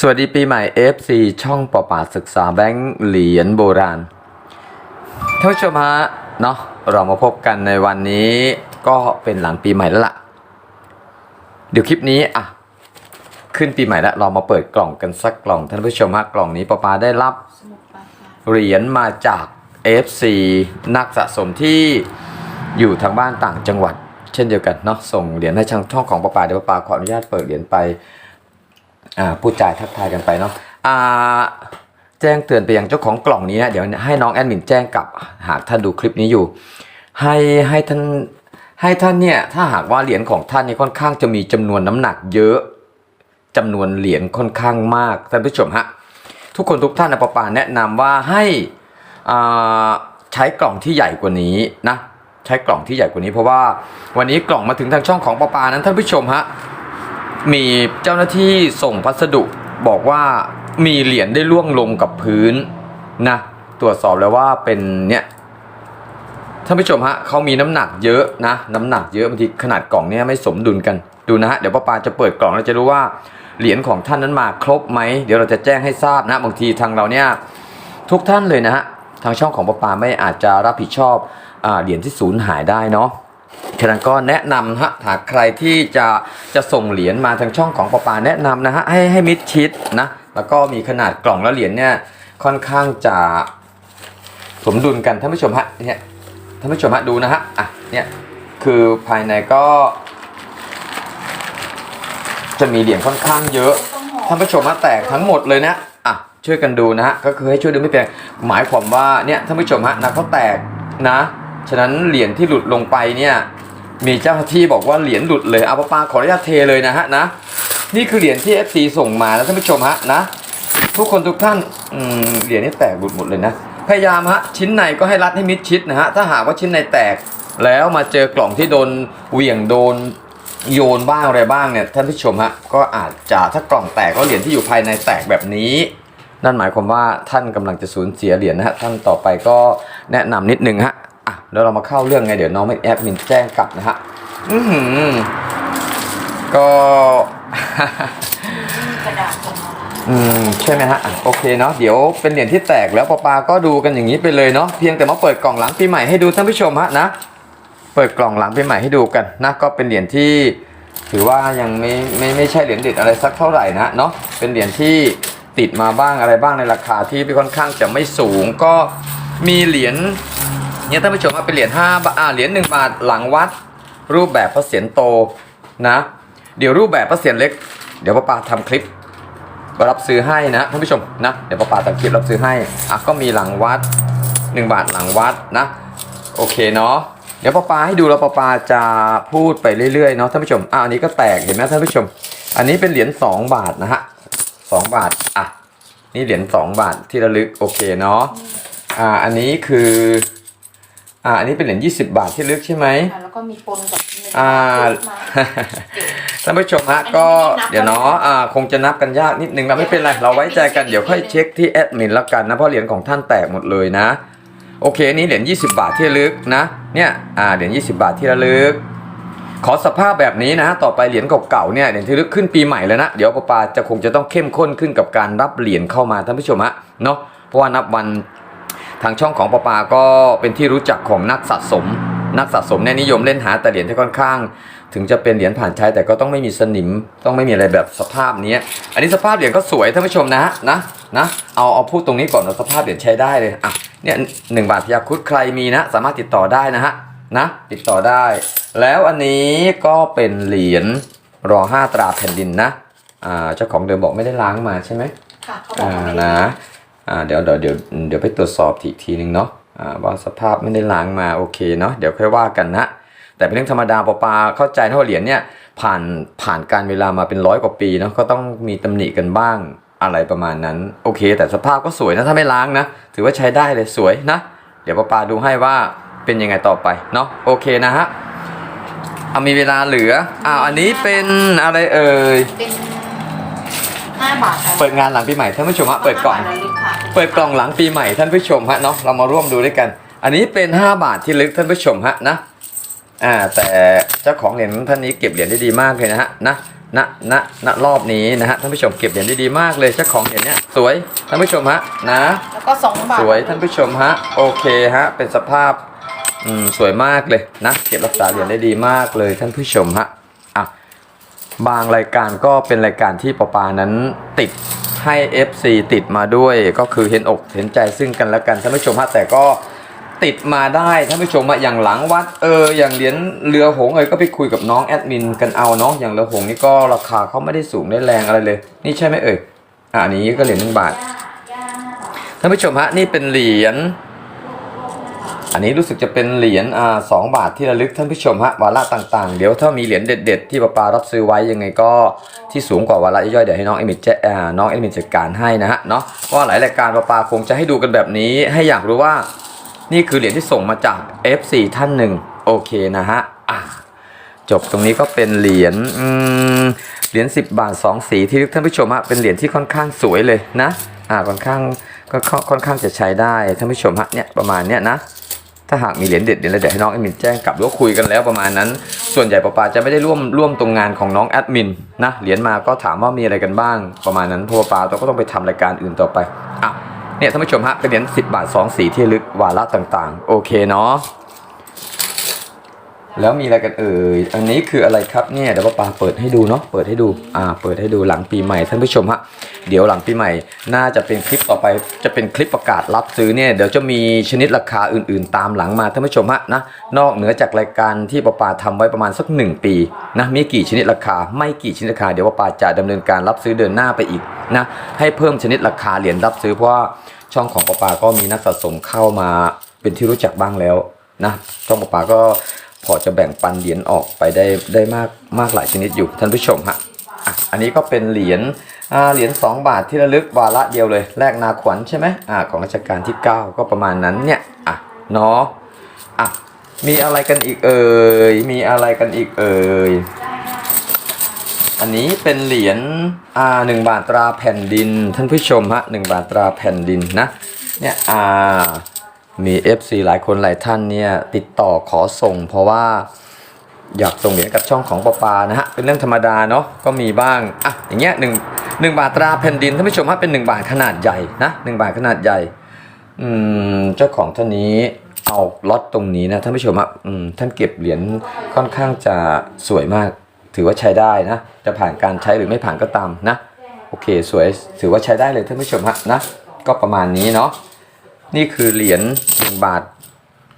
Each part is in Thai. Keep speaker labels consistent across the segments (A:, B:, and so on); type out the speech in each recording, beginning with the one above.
A: สวัสดีปีใหม่ FC ช่องประปาศึกษาแบงค์เหรียญโบราณท่านผู้ชมฮะเนาะเรามาพบกันในวันนี้ก็เป็นหลังปีใหม่แล้วล่ะ เดี๋ยวคลิปนี้อะขึ้นปีใหม่แล้วเรามาเปิดกล่องกันสักกล่องท่านผู้ชมฮะกล่องนี้ประปาได้รับเหรียญมาจาก FC นักสะสมที่อยู่ทางบ้านต่างจังหวัด เช่นเดียวกันเนาะส่งเหรียญให้ช่างช่องของประปาเดี๋ยวประปาขออนุญาตเปิดเหรียญไป พูดจาทักทายกันไปเนาะอ่าแจ้งเตือนไปยังเจ้าของกล่องนี้นะเดี๋ยวให้น้องแอดมินแจ้งกลับหากท่านดูคลิปนี้อยู่ ให้ให้ท่านให้ท่านเนี่ยถ้าหากว่าเหรียญของท่านนี่ค่อนข้างจะมีจำนวนน้ำหนักเยอะจำนวนเหรียญค่อนข้างมากท่านผู้ชมฮะทุกคนทุกท่านนะปะปาแนะนำว่าให้อ่าใช้กล่องที่ใหญ่กว่านี้นะใช้กล่องที่ใหญ่กว่านี้เพราะว่าวันนี้กล่องมาถึงทางช่องของปะปานั้นท่านผู้ชมฮะ มีเจ้าหน้าที่ส่งพัสดุบอกว่ามีเหรียญได้ล่วงลงกับพื้นนะตรวจสอบแล้วว่าเป็นเนี่ยท่านผู้ชมฮะเขามีน้ำหนักเยอะนะ น้ำหนักเยอะบางทีขนาดกล่องเนี่ยไม่สมดุลกันดูนะฮะเดี๋ยวป้าปาจะเปิดกล่องแล้วจะรู้ว่าเหรียญของท่านนั้นมาครบไหมเดี๋ยวเราจะแจ้งให้ทราบนะบางทีทางเราเนี่ยทุกท่านเลยนะฮะทางช่องของป้าปาไม่อาจจะรับผิดชอบอเหรียญที่สูญหายได้เนาะ ฉะนั้นก็แนะนำฮะหากใครที่จะจะส่งเหรียญมาทางช่องของป้าปาแนะนำนะฮะให้ให้มิดชิดนะแล้วก็มีขนาดกล่องและเหรียญเนี่ยค่อนข้างจะสมดุลกันท่านผู้ชมฮะเนี่ยท่านผู้ชมฮะดูนะฮะอะเนี่ยคือภายในก็ จะมีเหรียญค่อนข้างเยอะ
B: ต้องห่อ
A: ท่านผู้ชมฮะแตกทั้งหมดเลยนะอะช่วยกันดูนะฮะก็คือให้ช่วยดูไม่เป็นไรหมายความว่าเนี่ยท่านผู้ชมฮะนะเขาแตกนะ ฉะนั้นเหรียญที่หลุดลงไปเนี่ยมีเจ้าหน้าที่บอกว่าเหรียญหลุดเลยเอาปาปาขออนุญาตเทเลยนะฮะนะนี่คือเหรียญที่ FC ส่งมาแล้วท่านผู้ชมฮะนะทุกคนทุกท่านเหรียญนี่แตกหลุดหมดเลยนะพยายามฮะชิ้นในก็ให้รัดให้มิดชิดนะฮะถ้าหากว่าชิ้นในแตกแล้วมาเจอกล่องที่โดนเหวี่ยงโดนโยนบ้างอะไรบ้างเนี่ยท่านผู้ชมฮะก็อาจจะถ้ากล่องแตกก็เหรียญที่อยู่ภายในแตกแบบนี้ นั่นหมายความว่าท่านกำลังจะสูญเสียเหรียญนะฮะท่านต่อไปก็แนะนำนิดนึงฮะ อะเดี๋ยวเรามาเข้าเรื่องไงเดี๋ยวน้องไม่แอดมินแจ้งกลับนะฮะอือหือก็อืมใช่ไหมฮะโอเคเนาะเดี๋ยวเป็นเหรียญที่แตกแล้วปาปาก็ดูกันอย่างนี้ไปเลยเนาะเพียงแต่มาเปิดกล่องหลังปีใหม่ให้ดูท่านผู้ชมฮะนะเปิดกล่องหลังปีใหม่ให้ดูกันนะก็เป็นเหรียญที่ ถือว่ายังไม่ไม่ไม่ใช่เหรียญเด็ดอะไรสักเท่าไหร่นะเนาะเป็นเหรียญที่ติดมาบ้างอะไรบ้างในราคาที่ค่อนข้างจะไม่สูงก็มีเหรียญ เนี่ยท่านผู้ชมว่าเป็นเหรียญ5บาทเหรียญ1บาทหลังวัด รูปแบบพระเศียรโตนะ เดี๋ยวรูปแบบพระเศียรเล็ก เดี๋ยวป้าปาทำคลิปรับซื้อให้นะท่านผู้ชมนะเดี๋ยวป้าปาตัดคลิปรับซื้อให้อะก็มีหลังวัด 1 บาทหลังวัดนะ โอเคเนาะเดี๋ยวป้าปาให้ดูแล้วป้าปาจะพูดไปเรื่อยๆเนาะท่านผู้ชมอะอันนี้ก็แตกเห็นไหมท่านผู้ชม อันนี้เป็นเหรียญ2บาทนะฮะ2บาทอะนี่เหรียญ2บาทที่ระลึกโอเคเนาะอ่าอันนี้คือ อ่าอันนี้เป็นเหรียญ20 บาทที่ระลึกใช่ไหม
B: ค่ะแล้วก็มีปนกับเนื้
A: อ่า
B: มา
A: ท่านผู้ชมฮะก็เดี๋ยวเนาะอ่าคงจะนับกันยากนิดนึงนะไม่เป็นไรเราไว้ใจกันเดี๋ยวค่อยเช็คที่แอดมินแล้วกันนะเพราะเหรียญของท่านแตกหมดเลยนะ โอเคอันนี้เหรียญ20 บาทที่ระลึกนะเนี่ยอ่าเหรียญ20 บาทที่ระลึก ขอสภาพแบบนี้นะ ต่อไปเหรียญเก่าๆเนี่ยเหรียญที่ระลึกขึ้นปีใหม่แล้วนะเดี๋ยวปาปาจะคงจะต้องเข้มข้นขึ้นกับการรับเหรียญเข้ามาท่านผู้ชมฮะเนาะเพราะว่านับวัน ทางช่องของปาปาก็เป็นที่รู้จักของนักสะสม นักสะสมเนี่ยนิยมเล่นหาแต่เหรียญที่ค่อนข้าง ถึงจะเป็นเหรียญผ่านใช้แต่ก็ต้องไม่มีสนิม ต้องไม่มีอะไรแบบสภาพนี้อันนี้สภาพเหรียญก็สวยท่านผู้ชมนะฮะนะนะเอาเอาพูดตรงนี้ก่อนว่าสภาพเหรียญใช้ได้เลยอะเนี่ยหนึ่งบาทพยาครุดใครมีนะ สามารถติดต่อได้นะฮะนะติดต่อได้ แล้วอันนี้ก็เป็นเหรียญรอห้าตราแผ่นดินนะอ่าเจ้าของเดิมบอกไม่ได้ล้างมาใช่ไหม
B: ค่ะเขาบอก
A: อ่า
B: ว่าไม่
A: นะ
B: ได้
A: อ่า เดี๋ยวเดี๋ยวเดี๋ยวเดี๋ยวไปตรวจสอบอีกทีนึงเนาะอ่าว่าสภาพไม่ได้ล้างมาโอเคเนาะเดี๋ยวค่อยว่ากันนะ แต่เป็นเรื่องธรรมดาปอปาเข้าใจนะว่าเหรียญเนี่ยผ่านผ่านการเวลามาเป็นร้อยกว่าปีเนาะก็ต้องมีตำหนิกันบ้างอะไรประมาณนั้น โอเค แต่สภาพก็สวยนะถ้าไม่ล้างนะ ถือว่าใช้ได้เลยสวยนะ เดี๋ยวปอปาดูให้ว่าเป็นยังไงต่อไปเนาะโอเคนะฮะเอามีเวลาเหลืออ้าวอันนี้เป็นอะไรเอ่ย
B: เป็น ห้าบาทค่ะ
A: เปิดงานหลังปีใหม่ท่านผู้ชมฮะเปิดกล่อง
B: ห้าบาทระลึกค่ะ
A: เปิดกล่องหลังปีใหม่ท่านผู้ชมฮะเนาะเรามาร่วมดูด้วยกัน อันนี้เป็น 5 บาทที่ลึกท่านผู้ชมฮะนะอ่าแต่เจ้าของเหรียญท่านนี้เก็บเหรียญได้ดีมากเลยนะฮะนะณณณรอบนี้นะฮะท่านผู้ชมเก็บเหรียญได้ดีมากเลยเจ้าของเหรียญเนี่ยสวยท่านผู้ชมฮะนะ
B: แล้วก็สองบาท
A: สวยท่านผู้ชมฮะโอเคฮะเป็นสภาพอืมสวยมากเลยนะเก็บรักษาเหรียญได้ดีมากเลยท่านผู้ชมฮะอะ บางรายการก็เป็นรายการที่ปปานั้นติดให้ FC ติดมาด้วยก็คือเห็นอกเห็นใจซึ่งกันและกันท่านผู้ชมฮะแต่ก็ติดมาได้ท่านผู้ชมอะอย่างหลังวัดเอออย่างเหรียญเรือหงส์เอยก็ไปคุยกับน้องแอดมินกันเอาเนาะอย่างเรือหงส์นี่ก็ราคาเขาไม่ได้สูงได้แรงอะไรเลย นี่ใช่ไหมเอ่ยอะอันนี้ก็เหรียญหนึ่งบาทท่านผู้ชมฮะนี่เป็นเหรียญ อันนี้รู้สึกจะเป็นเหรียญอ่าสองบาทที่ระลึกท่านผู้ชมฮะวาระต่างๆ เดี๋ยวถ้ามีเหรียญเด็ด ๆ ที่ป้าปารับซื้อไว้ยังไงก็ที่สูงกว่าวาระย่อยๆเดี๋ยวให้น้องเอมิจอ่าน้องเอมิจัดการให้นะฮะเนาะเพราะว่าหลายรายการป้าปาคงจะให้ดูกันแบบนี้ ให้อยากรู้ว่านี่คือเหรียญที่ส่งมาจาก FC ท่านหนึ่งโอเคนะฮะอะจบตรงนี้ก็เป็นเหรียญเหรียญ10 บาท 2 สีที่ท่านผู้ชมฮะเป็นเหรียญที่ค่อนข้างสวยเลยนะอ่าค่อนข้างก็ค่อนค่อนข้างจะใช้ได้ท่านผู้ชมฮะเนี่ยประมาณเนี้ยนะ ถ้าหากมีเหรียญเด็ดเดี๋ยวเรเดี๋ยวให้น้องแอดมินแจ้งกลับหรือว่าคุยกันแล้วประมาณนั้น ส่วนใหญ่ปะปาจะไม่ได้ร่วมร่วมตรงงานของน้องแอดมินนะเหรียญมาก็ถามว่ามีอะไรกันบ้างประมาณนั้นเพราะวกปาเราก็ต้องไปทำรายการอื่นต่อไปอะเนี่ยท่านผู้ชมฮะเป็นเหรียญ10 บาท 2 สีที่ระลึกวาระต่างๆ โอเคเนาะแล้วมีอะไรกันเอ่ย อันนี้คืออะไรครับเนี่ยเดี๋ยวป้าปาเปิดให้ดูเนาะ เปิดให้ดู อ่า เปิดให้ดูหลังปีใหม่ท่านผู้ชมฮะ เดี๋ยวหลังปีใหม่ น่าจะเป็นคลิปต่อไปจะเป็นคลิปประกาศรับซื้อเนี่ยเดี๋ยวจะมีชนิดราคาอื่นๆ ตามหลังมาท่านผู้ชมฮะนะนอกเหนือจากรายการที่ป้าปาทำไว้ประมาณสักหนึ่งปีนะมีกี่ชนิดราคา ไม่กี่ชนิดราคาเดี๋ยวป้าปาจะดำเนินการรับซื้อเดินหน้าไปอีกนะให้เพิ่มชนิดราคาเหรียญรับซื้อเพราะว่าช่องของป้าปาก็มีนักสะสมเข้ามาเป็นที่รู้จักบ้างแล้วนะช่องป้าปาก็พอจะแบ่งปันเหรียญออกไปได้ได้มากมากหลายชนิดอยู่ท่านผู้ชมฮะอะอันนี้ก็เป็นเหรียญ เหรียญ2บาทที่ระลึกวาระเดียวเลยแลกนาขวัญใช่ไหมอ่าของรัชกาลที่ 9 ก็ประมาณนั้นเนี่ยอะเนาะอะมีอะไรกันอีกเอ่ยมีอะไรกันอีกเอ่ยอันนี้เป็นเหรียญอ่าหนึ่งบาทตราแผ่นดิน ท่านผู้ชมฮะหนึ่งบาทตราแผ่นดินนะเนี่ยอ่ามี FC หลายคนหลายท่านเนี่ยติดต่อขอส่งเพราะว่า อยากส่งเหรียญกับช่องของปอปานะฮะเป็นเรื่องธรรมดาเนาะก็มีบ้างอะอย่างเงี้ยหนึ่งหนึ่งบาทตราแผ่นดินท่านผู้ชมฮะเป็นหนึ่งบาทขนาดใหญ่นะหนึ่งบาทขนาดใหญ่อืมเจ้าของท่านนี้เอาล็อตตรงนี้นะท่านผู้ชมฮะอืมท่านเก็บเหรียญค่อนข้างจะสวยมาก ถือว่าใช้ได้นะ จะผ่านการใช้หรือไม่ผ่านก็ตามนะโอเคสวยถือว่าใช้ได้เลยท่านผู้ชมฮะนะก็ประมาณนี้เนาะนี่คือเหรียญ1บาท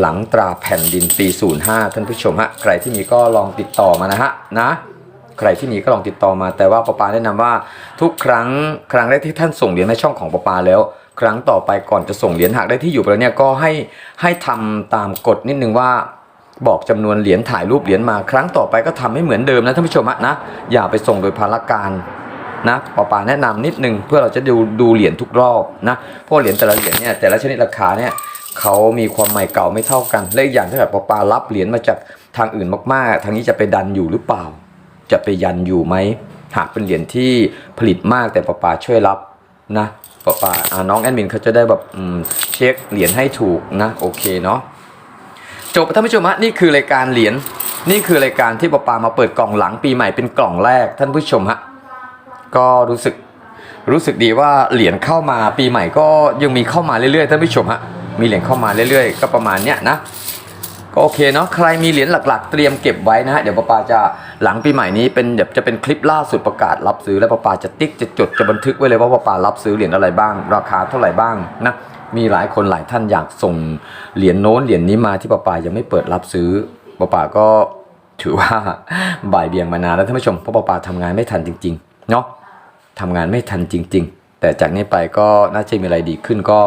A: หลังตราแผ่นดินปี 05 ท่านผู้ชมฮะใครที่มีก็ลองติดต่อมานะฮะนะใครที่มีก็ลองติดต่อมา แต่ว่าปปาแนะนำว่าทุกครั้งครั้งแรกที่ท่านส่งเหรียญในช่องของปปาแล้ว ครั้งต่อไปก่อนจะส่งเหรียญหากได้ที่อยู่ไปแล้วเนี่ยก็ให้ให้ทำตามกฎนิดนึงว่าบอกจำนวนเหรียญถ่ายรูปเหรียญมาครั้งต่อไปก็ทำให้เหมือนเดิมนะท่านผู้ชมนะอย่าไปส่งโดยพารการนะปอปาแนะนำนิดนึงเพื่อเราจะดูดูเหรียญทุกรอบนะเพราะเหรียญแต่ละเหรียญเนี่ยแต่ละชนิดราคาเนี่ย เขามีความใหม่เก่าไม่เท่ากัน และอีกอย่างถ้าเกิดปปารับเหรียญมาจากทางอื่นมากๆ ทางนี้จะไปดันอยู่หรือเปล่า จะไปยันอยู่ไหม หากเป็นเหรียญที่ผลิตมากแต่ปปาช่วยรับนะปปาน้องแอดมินเขาจะได้แบบเช็คเหรียญให้ถูกนะโอเคเนาะจบท่านผู้ชมฮะนี่คือรายการเหรียญนี่คือรายการที่ปปามาเปิดกล่องหลังปีใหม่เป็นกล่องแรกท่านผู้ชมฮะก็รู้สึกรู้สึกดีว่าเหรียญเข้ามาปีใหม่ก็ยังมีเข้ามาเรื่อยๆท่านผู้ชมฮะ มีเหรียญเข้ามาเรื่อยๆ ก็ประมาณเนี้ยนะก็โอเคเนาะใครมีเหรียญหลักๆ เตรียมเก็บไว้นะฮะเดี๋ยวปอปาจะหลังปีใหม่นี้เป็นเดี๋ยวจะเป็นคลิปล่าสุดประกาศรับซื้อแล้วปอปาจะติ๊กจะจดจะบันทึกไว้เลยว่าปอปารับซื้อเหรียญอะไรบ้าง ราคาเท่าไหร่บ้างนะมีหลายคนหลายท่านอยากส่งเหรียญโน้นเหรียญนี้มาที่ปอปายังไม่เปิดรับซื้อปอปาก็ถือว่าบ่ายเบี่ยงมานานแล้วท่านผู้ชมเพราะปอปาทำงานไม่ทันจริงๆเนาะทำงานไม่ทันจริง ๆ แต่จากนี้ไปก็น่าจะมีอะไรดีขึ้นก็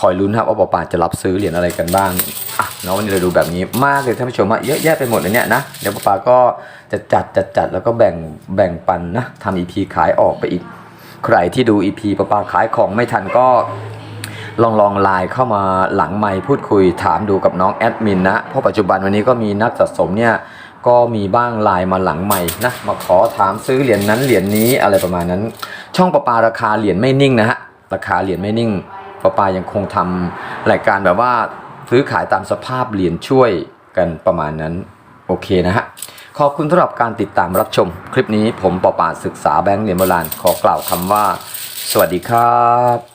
A: คอยลุ้นครับว่าปอปาจะรับซื้อเหรียญอะไรกันบ้างอะเนาะวันนี้เราดูแบบนี้มากเลยท่านผู้ชมอะเยอะแยะไปหมดเลยเนี่ยนะเดี๋ยวปอปาก็จะจัดจัดจัดแล้วก็แบ่งแบ่งปันนะทำอีพีขายออกไปอีก ใครที่ดูอีพีปอปาขายของไม่ทันก็ลองลองไลน์เข้ามาหลังไมค์พูดคุยถามดูกับน้องแอดมินนะ เพราะปัจจุบันวันนี้ก็มีนักสะสมเนี่ยก็มีบ้างไลน์มาหลังใหม่นะมาขอถามซื้อเหรียญนั้นเหรียญนี้อะไรประมาณนั้น ช่องประปาราคาเหรียญไม่นิ่งนะฮะราคาเหรียญไม่นิ่ง ประปายังคงทำรายการแบบว่าซื้อขายตามสภาพเหรียญช่วยกันประมาณนั้น โอเคนะฮะ ขอบคุณสำหรับการติดตามรับชม คลิปนี้ผมปอปาศึกษาแบงก์เหรียญโบราณขอกล่าวคำว่า สวัสดีครับ